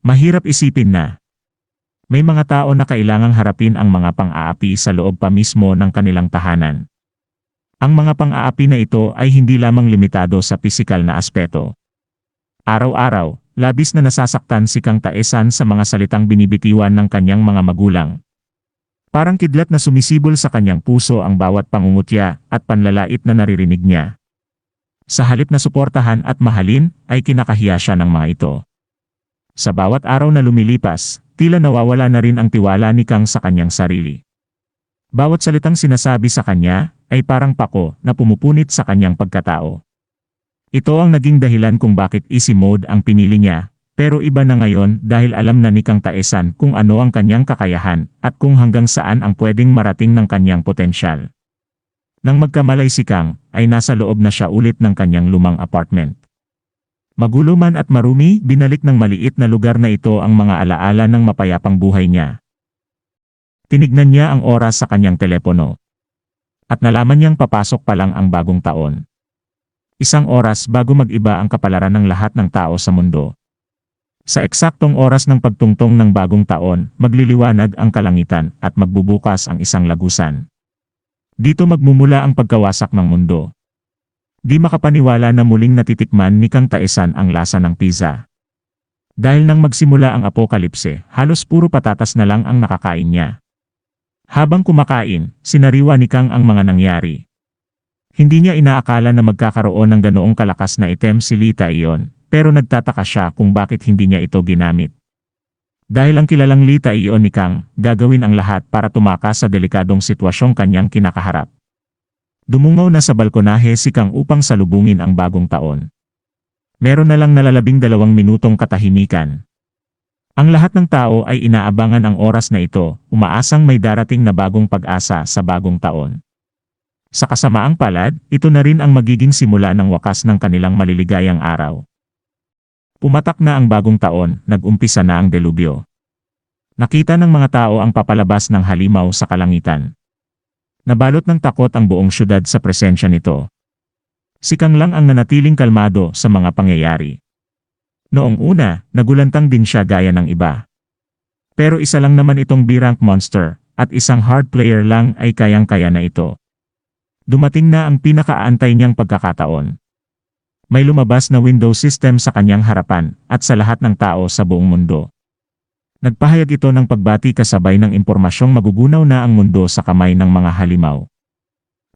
Mahirap isipin na. May mga tao na kailangang harapin ang mga pang-aapi sa loob pa mismo ng kanilang tahanan. Ang mga pang-aapi na ito ay hindi lamang limitado sa pisikal na aspeto. Araw-araw, labis na nasasaktan si Kang Taesan sa mga salitang binibitiwan ng kanyang mga magulang. Parang kidlat na sumisibol sa kanyang puso ang bawat pangungutya at panlalait na naririnig niya. Sa halip na suportahan at mahalin, ay kinakahiya siya ng mga ito. Sa bawat araw na lumilipas, tila nawawala na rin ang tiwala ni Kang sa kanyang sarili. Bawat salitang sinasabi sa kanya, ay parang pako na pumupunit sa kanyang pagkatao. Ito ang naging dahilan kung bakit easy mode ang pinili niya, pero iba na ngayon dahil alam na ni Kang Taesan kung ano ang kanyang kakayahan at kung hanggang saan ang pwedeng marating ng kanyang potensyal. Nang magkamalay si Kang, ay nasa loob na siya ulit ng kanyang lumang apartment. Magulo man at marumi, binalik ng maliit na lugar na ito ang mga alaala ng mapayapang buhay niya. Tinignan niya ang oras sa kanyang telepono. At nalaman niyang papasok pa lang ang bagong taon. Isang oras bago mag-iba ang kapalaran ng lahat ng tao sa mundo. Sa eksaktong oras ng pagtungtong ng bagong taon, magliliwanag ang kalangitan at magbubukas ang isang lagusan. Dito magmumula ang pagkawasak ng mundo. Di makapaniwala na muling natitikman ni Kang Taesan ang lasa ng pizza. Dahil nang magsimula ang apokalipse, halos puro patatas na lang ang nakakain niya. Habang kumakain, sinariwa ni Kang ang mga nangyari. Hindi niya inaakala na magkakaroon ng ganoong kalakas na item si Lita iyon, pero nagtataka siya kung bakit hindi niya ito ginamit. Dahil ang kilalang Lita iyon ni Kang, gagawin ang lahat para tumakas sa delikadong sitwasyong kanyang kinakaharap. Dumungaw na sa balkonahe si Kang upang salubungin ang bagong taon. Meron na lang nalalabing dalawang minutong katahimikan. Ang lahat ng tao ay inaabangan ang oras na ito, umaasang may darating na bagong pag-asa sa bagong taon. Sa kasamaang palad, ito na rin ang magiging simula ng wakas ng kanilang maliligayang araw. Pumatak na ang bagong taon, nag-umpisa na ang delubyo. Nakita ng mga tao ang papalabas ng halimaw sa kalangitan. Nabalot ng takot ang buong syudad sa presensya nito. Si Kang lang ang nanatiling kalmado sa mga pangyayari. Noong una, nagulantang din siya gaya ng iba. Pero isa lang naman itong B-rank monster, at isang hard player lang ay kayang-kaya na ito. Dumating na ang pinakaantay niyang pagkakataon. May lumabas na Windows system sa kanyang harapan, at sa lahat ng tao sa buong mundo. Nagpahayag ito ng pagbati kasabay ng impormasyong magugunaw na ang mundo sa kamay ng mga halimaw.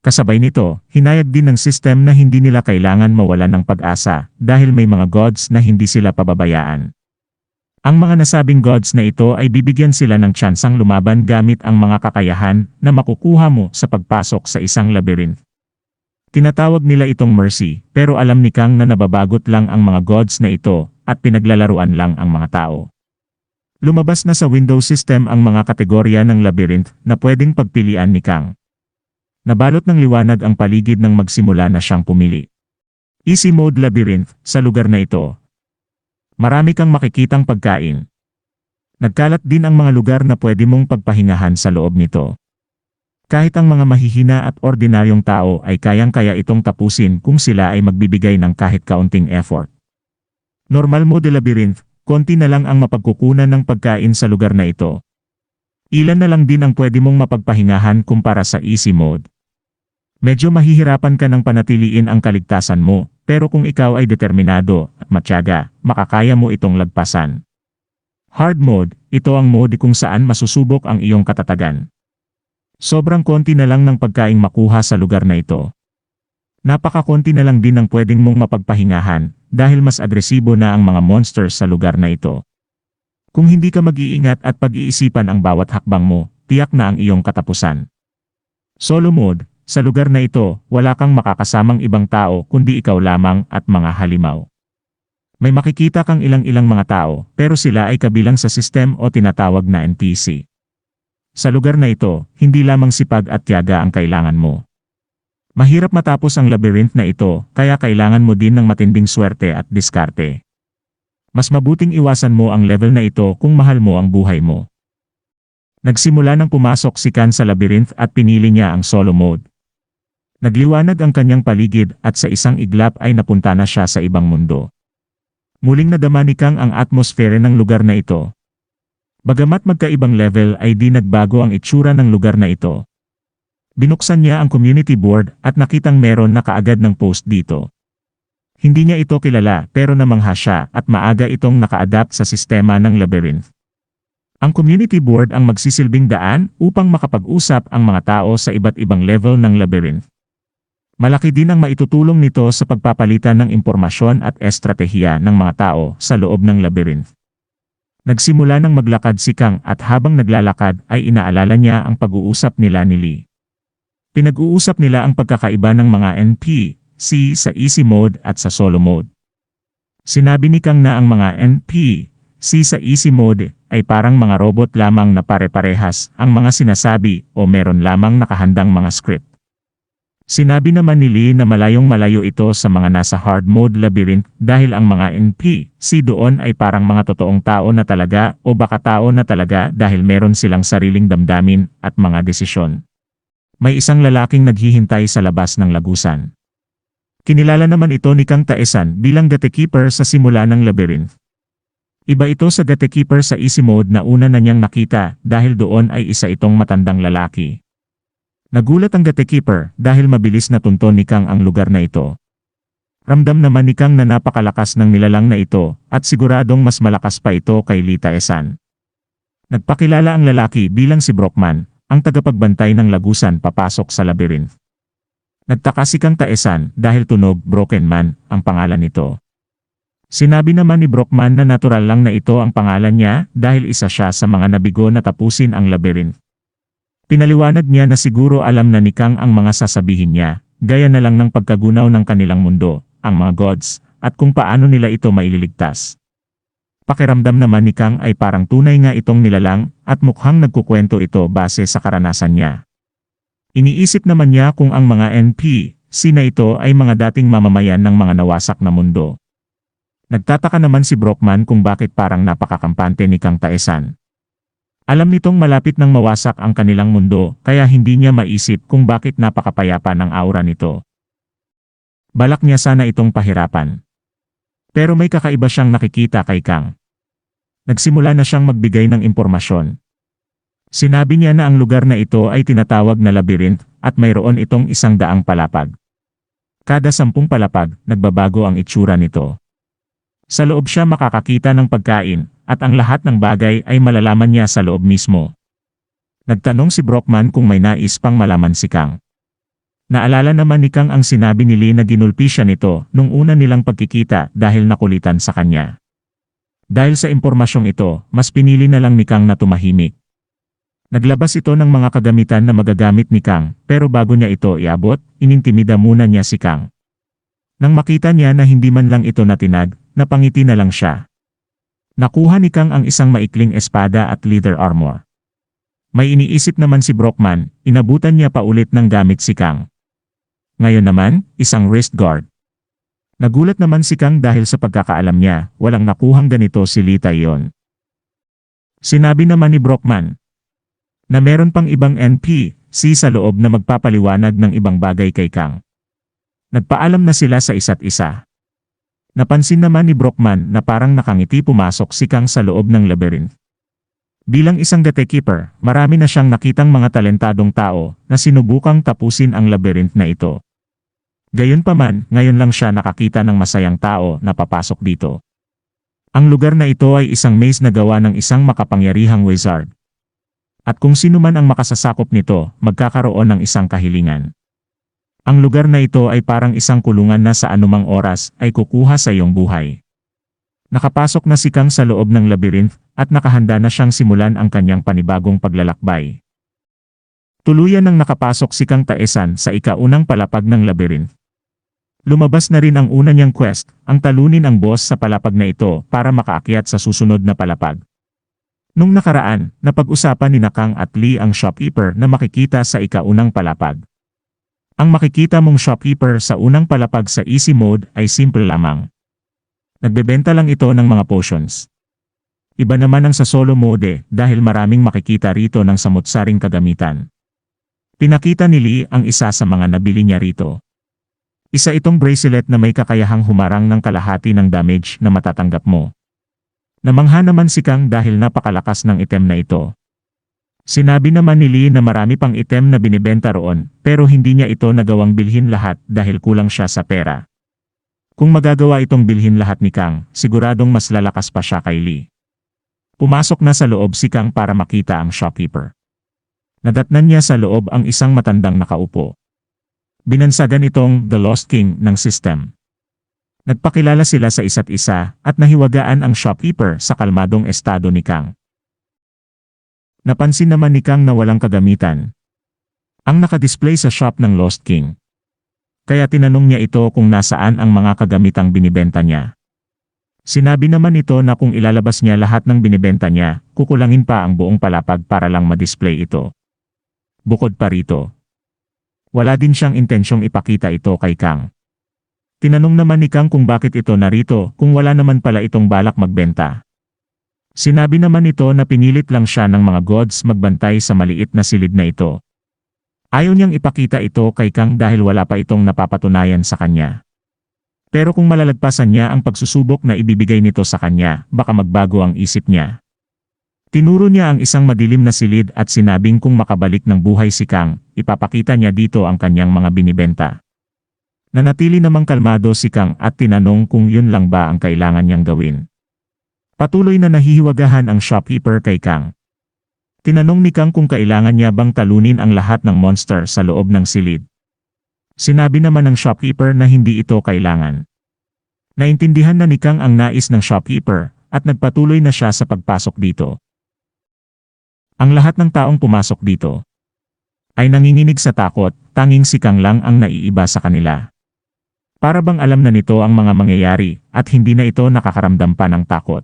Kasabay nito, hinayag din ng system na hindi nila kailangan mawalan ng pag-asa dahil may mga gods na hindi sila pababayaan. Ang mga nasabing gods na ito ay bibigyan sila ng tsansang lumaban gamit ang mga kakayahan na makukuha mo sa pagpasok sa isang labyrinth. Tinatawag nila itong mercy, pero alam ni Kang na nababagot lang ang mga gods na ito at pinaglalaruan lang ang mga tao. Lumabas na sa Windows system ang mga kategorya ng labyrinth na pwedeng pagpilian ni Kang. Nabalot ng liwanag ang paligid nang magsimula na siyang pumili. Easy mode labyrinth sa lugar na ito. Marami kang makikitang pagkain. Nagkalat din ang mga lugar na pwede mong pagpahingahan sa loob nito. Kahit ang mga mahihina at ordinaryong tao ay kayang-kaya itong tapusin kung sila ay magbibigay ng kahit kaunting effort. Normal mode labyrinth, konti na lang ang mapagkukunan ng pagkain sa lugar na ito. Ilan na lang din ang pwede mong mapagpahingahan kumpara sa easy mode. Medyo mahihirapan ka ng panatiliin ang kaligtasan mo, pero kung ikaw ay determinado at matyaga, makakaya mo itong lagpasan. Hard mode, ito ang mode kung saan masusubok ang iyong katatagan. Sobrang konti na lang ng pagkaing makuha sa lugar na ito. Napakakonti na lang din ang pwedeng mong mapagpahingahan dahil mas agresibo na ang mga monsters sa lugar na ito. Kung hindi ka mag-iingat at pag-iisipan ang bawat hakbang mo, tiyak na ang iyong katapusan. Solo mode, sa lugar na ito, wala kang makakasamang ibang tao kundi ikaw lamang at mga halimaw. May makikita kang ilang-ilang mga tao, pero sila ay kabilang sa system o tinatawag na NPC. Sa lugar na ito, hindi lamang sipag at tiyaga ang kailangan mo. Mahirap matapos ang labyrinth na ito, kaya kailangan mo din ng matinding swerte at diskarte. Mas mabuting iwasan mo ang level na ito kung mahal mo ang buhay mo. Nagsimula nang pumasok si Kan sa labyrinth at pinili niya ang solo mode. Nagliwanag ang kanyang paligid at sa isang iglap ay napunta na siya sa ibang mundo. Muling nadama ni Kang ang atmosfere ng lugar na ito. Bagamat magkaibang level ay di nagbago ang itsura ng lugar na ito. Binuksan niya ang community board at nakitang meron na kaagad ng post dito. Hindi niya ito kilala pero namangha siya at maaga itong naka-adapt sa sistema ng labyrinth. Ang community board ang magsisilbing daan upang makapag-usap ang mga tao sa iba't ibang level ng labyrinth. Malaki din ang maitutulong nito sa pagpapalitan ng impormasyon at estratehiya ng mga tao sa loob ng labyrinth. Nagsimula ng maglakad si Kang at habang naglalakad ay inaalala niya ang pag-uusap nila ni Lee. Pinag-uusap nila ang pagkakaiba ng mga NP, C sa easy mode at sa solo mode. Sinabi ni Kang na ang mga NP, C sa easy mode ay parang mga robot lamang na pare-parehas ang mga sinasabi o meron lamang nakahandang mga script. Sinabi naman ni Lee na malayong malayo ito sa mga nasa hard mode labyrinth dahil ang mga NP, C doon ay parang mga totoong tao na talaga o baka tao na talaga dahil meron silang sariling damdamin at mga desisyon. May isang lalaking naghihintay sa labas ng lagusan. Kinilala naman ito ni Kang Taesan bilang gatekeeper sa simula ng labyrinth. Iba ito sa gatekeeper sa easy mode na una na niyang nakita dahil doon ay isa itong matandang lalaki. Nagulat ang gatekeeper dahil mabilis na tunton ni Kang ang lugar na ito. Ramdam naman ni Kang na napakalakas ng nilalang na ito at siguradong mas malakas pa ito kay Lee Taesan. Nagpakilala ang lalaki bilang si Brockman ang tagapagbantay ng lagusan papasok sa labyrinth. Nagtaka si Kang Taesan dahil tunog Broken Man ang pangalan nito. Sinabi naman ni Brockman na natural lang na ito ang pangalan niya dahil isa siya sa mga nabigo na tapusin ang labyrinth. Pinaliwanag niya na siguro alam na ni Kang ang mga sasabihin niya, gaya na lang ng pagkagunaw ng kanilang mundo, ang mga gods, at kung paano nila ito maililigtas. Pakiramdam naman ni Kang ay parang tunay nga itong nilalang at mukhang nagkukwento ito base sa karanasan niya. Iniisip naman niya kung ang mga NP, sina ito ay mga dating mamamayan ng mga nawasak na mundo. Nagtataka naman si Brockman kung bakit parang napakakampante ni Kang Taesan. Alam nitong malapit nang mawasak ang kanilang mundo kaya hindi niya maisip kung bakit napakapayapa ng aura nito. Balak niya sana itong pahirapan. Pero may kakaiba siyang nakikita kay Kang. Nagsimula na siyang magbigay ng impormasyon. Sinabi niya na ang lugar na ito ay tinatawag na labyrinth at mayroon itong isang daang palapag. Kada sampung palapag, nagbabago ang itsura nito. Sa loob siya makakakita ng pagkain at ang lahat ng bagay ay malalaman niya sa loob mismo. Nagtanong si Brockman kung may nais pang malaman si Kang. Naalala naman ni Kang ang sinabi ni Lee na ginulpi siya nito nung una nilang pagkikita dahil nakulitan sa kanya. Dahil sa impormasyong ito, mas pinili na lang ni Kang na tumahimik. Naglabas ito ng mga kagamitan na magagamit ni Kang, pero bago niya ito iabot, inintimida muna niya si Kang. Nang makita niya na hindi man lang ito natinag, napangiti na lang siya. Nakuha ni Kang ang isang maikling espada at leather armor. May iniisip naman si Brockman, inabutan niya pa ulit ng gamit si Kang. Ngayon naman, isang wrist guard. Nagulat naman si Kang dahil sa pagkakaalam niya, walang nakuhang ganito si Lita iyon. Sinabi naman ni Brockman, na meron pang ibang NP, C sa loob na magpapaliwanag ng ibang bagay kay Kang. Nagpaalam na sila sa isa't isa. Napansin naman ni Brockman na parang nakangiti pumasok si Kang sa loob ng labyrinth. Bilang isang gatekeeper, marami na siyang nakitang mga talentadong tao na sinubukang tapusin ang labyrinth na ito. Gayunpaman, ngayon lang siya nakakita ng masayang tao na papasok dito. Ang lugar na ito ay isang maze na gawa ng isang makapangyarihang wizard. At kung sino man ang makasasakop nito, magkakaroon ng isang kahilingan. Ang lugar na ito ay parang isang kulungan na sa anumang oras ay kukuha sa iyong buhay. Nakapasok na si Kang sa loob ng labyrinth at nakahanda na siyang simulan ang kanyang panibagong paglalakbay. Tuluyan nang nakapasok si Kang Taesan sa ikaunang palapag ng labyrinth. Lumabas na rin ang una niyang quest, ang talunin ang boss sa palapag na ito para makaakyat sa susunod na palapag. Nung nakaraan, napag-usapan ni Nakang at Lee ang shopkeeper na makikita sa ikaunang palapag. Ang makikita mong shopkeeper sa unang palapag sa easy mode ay simple lamang. Nagbebenta lang ito ng mga potions. Iba naman ang sa solo mode dahil maraming makikita rito ng samot-saring kagamitan. Pinakita ni Lee ang isa sa mga nabili niya rito. Isa itong bracelet na may kakayahang humarang ng kalahati ng damage na matatanggap mo. Namangha naman si Kang dahil napakalakas ng item na ito. Sinabi naman ni Lee na marami pang item na binibenta roon, pero hindi niya ito nagawang bilhin lahat dahil kulang siya sa pera. Kung magagawa itong bilhin lahat ni Kang, siguradong mas lalakas pa siya kay Lee. Pumasok na sa loob si Kang para makita ang shopkeeper. Nadatnan niya sa loob ang isang matandang nakaupo. Binansagan itong The Lost King ng system. Nagpakilala sila sa isa't isa at nahiwagaan ang shopkeeper sa kalmadong estado ni Kang. Napansin naman ni Kang na walang kagamitan. Ang nakadisplay sa shop ng Lost King. Kaya tinanong niya ito kung nasaan ang mga kagamitang binibenta niya. Sinabi naman ito na kung ilalabas niya lahat ng binibenta niya, kukulangin pa ang buong palapag para lang ma-display ito. Bukod pa rito, wala din siyang intensyong ipakita ito kay Kang. Tinanong naman ni Kang kung bakit ito narito kung wala naman pala itong balak magbenta. Sinabi naman ito na pinilit lang siya ng mga gods magbantay sa maliit na silid na ito. Ayaw niyang ipakita ito kay Kang dahil wala pa itong napapatunayan sa kanya. Pero kung malalagpasan niya ang pagsusubok na ibibigay nito sa kanya, baka magbago ang isip niya. Tinuro niya ang isang madilim na silid at sinabing kung makabalik ng buhay si Kang, ipapakita niya dito ang kanyang mga binibenta. Nanatili namang kalmado si Kang at tinanong kung yun lang ba ang kailangan niyang gawin. Patuloy na nahihiwagahan ang shopkeeper kay Kang. Tinanong ni Kang kung kailangan niya bang talunin ang lahat ng monster sa loob ng silid. Sinabi naman ng shopkeeper na hindi ito kailangan. Naintindihan na ni Kang ang nais ng shopkeeper at nagpatuloy na siya sa pagpasok dito. Ang lahat ng taong pumasok dito ay nanginginig sa takot, tanging si Kang lang ang naiiba sa kanila. Para bang alam na nito ang mga mangyayari at hindi na ito nakakaramdam pa ng takot.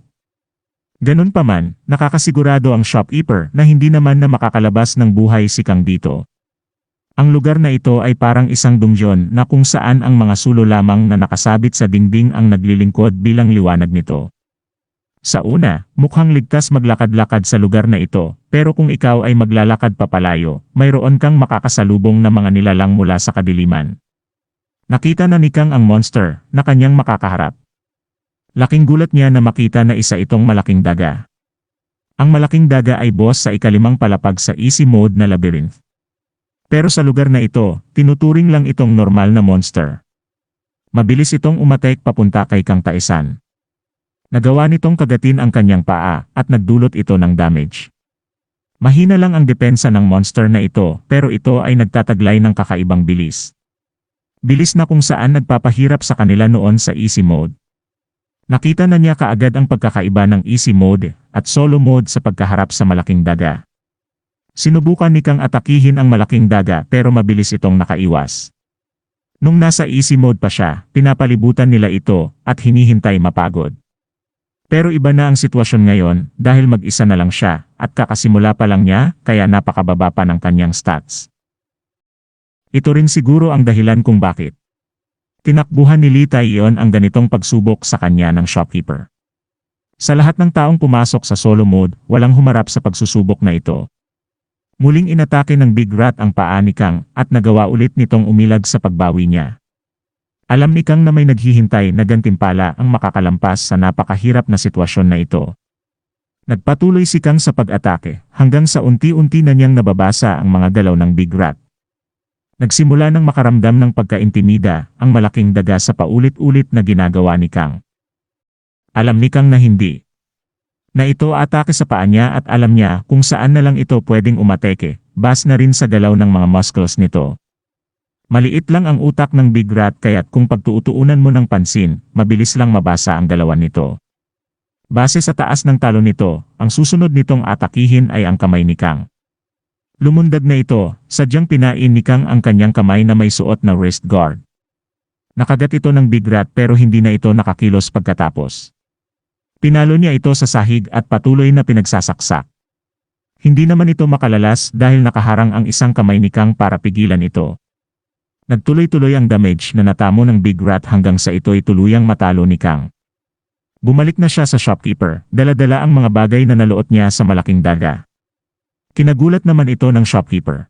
Ganun pa man, nakakasigurado ang shopkeeper na hindi naman na makakalabas ng buhay si Kang dito. Ang lugar na ito ay parang isang dungyon na kung saan ang mga sulo lamang na nakasabit sa dingding ang naglilingkod bilang liwanag nito. Sa una, mukhang ligtas maglakad-lakad sa lugar na ito, pero kung ikaw ay maglalakad papalayo, mayroon kang makakasalubong na mga nilalang mula sa kadiliman. Nakita na ni Kang ang monster na kanyang makakaharap. Laking gulat niya na makita na isa itong malaking daga. Ang malaking daga ay boss sa ikalimang palapag sa easy mode na labyrinth. Pero sa lugar na ito, tinuturing lang itong normal na monster. Mabilis itong umatek papunta kay Kang Taisan. Nagawa nitong kagatin ang kanyang paa at nagdulot ito ng damage. Mahina lang ang depensa ng monster na ito pero ito ay nagtataglay ng kakaibang bilis. Bilis na kung saan nagpapahirap sa kanila noon sa easy mode. Nakita na niya kaagad ang pagkakaiba ng easy mode at solo mode sa pagkaharap sa malaking daga. Sinubukan ni Kang atakihin ang malaking daga pero mabilis itong nakaiwas. Nung nasa easy mode pa siya, pinapalibutan nila ito at hinihintay mapagod. Pero iba na ang sitwasyon ngayon dahil mag-isa na lang siya at kakasimula pa lang niya kaya napakababa pa ng kanyang stats. Ito rin siguro ang dahilan kung bakit. Tinakbuhan ni Lee iyon ang ganitong pagsubok sa kanya ng shopkeeper. Sa lahat ng taong pumasok sa solo mode, walang humarap sa pagsusubok na ito. Muling inatake ng Big Rat ang paa ni Kang at nagawa ulit nitong umilag sa pagbawi niya. Alam ni Kang na may naghihintay na gantimpala ang makakalampas sa napakahirap na sitwasyon na ito. Nagpatuloy si Kang sa pag-atake hanggang sa unti-unti na niyang nababasa ang mga galaw ng Big Rat. Nagsimula ng makaramdam ng pagkaintimida ang malaking daga sa paulit-ulit na ginagawa ni Kang. Alam ni Kang na hindi. Na ito atake sa paa niya at alam niya kung saan na lang ito pwedeng umateke, bas na rin sa galaw ng mga muscles nito. Maliit lang ang utak ng Big Rat kaya't kung pagtuutuunan mo ng pansin, mabilis lang mabasa ang galawan nito. Base sa taas ng talo nito, ang susunod nitong atakihin ay ang kamay ni Kang. Lumundag na ito, sadyang pinain ni Kang ang kanyang kamay na may suot na wrist guard. Nakagat ito ng Big Rat pero hindi na ito nakakilos pagkatapos. Pinalo niya ito sa sahig at patuloy na pinagsasaksak. Hindi naman ito makalalas dahil nakaharang ang isang kamay ni Kang para pigilan ito. Nagtuloy-tuloy ang damage na natamo ng Big Rat hanggang sa ito'y tuluyang matalo ni Kang. Bumalik na siya sa shopkeeper, dala-dala ang mga bagay na naluot niya sa malaking daga. Kinagulat naman ito ng shopkeeper.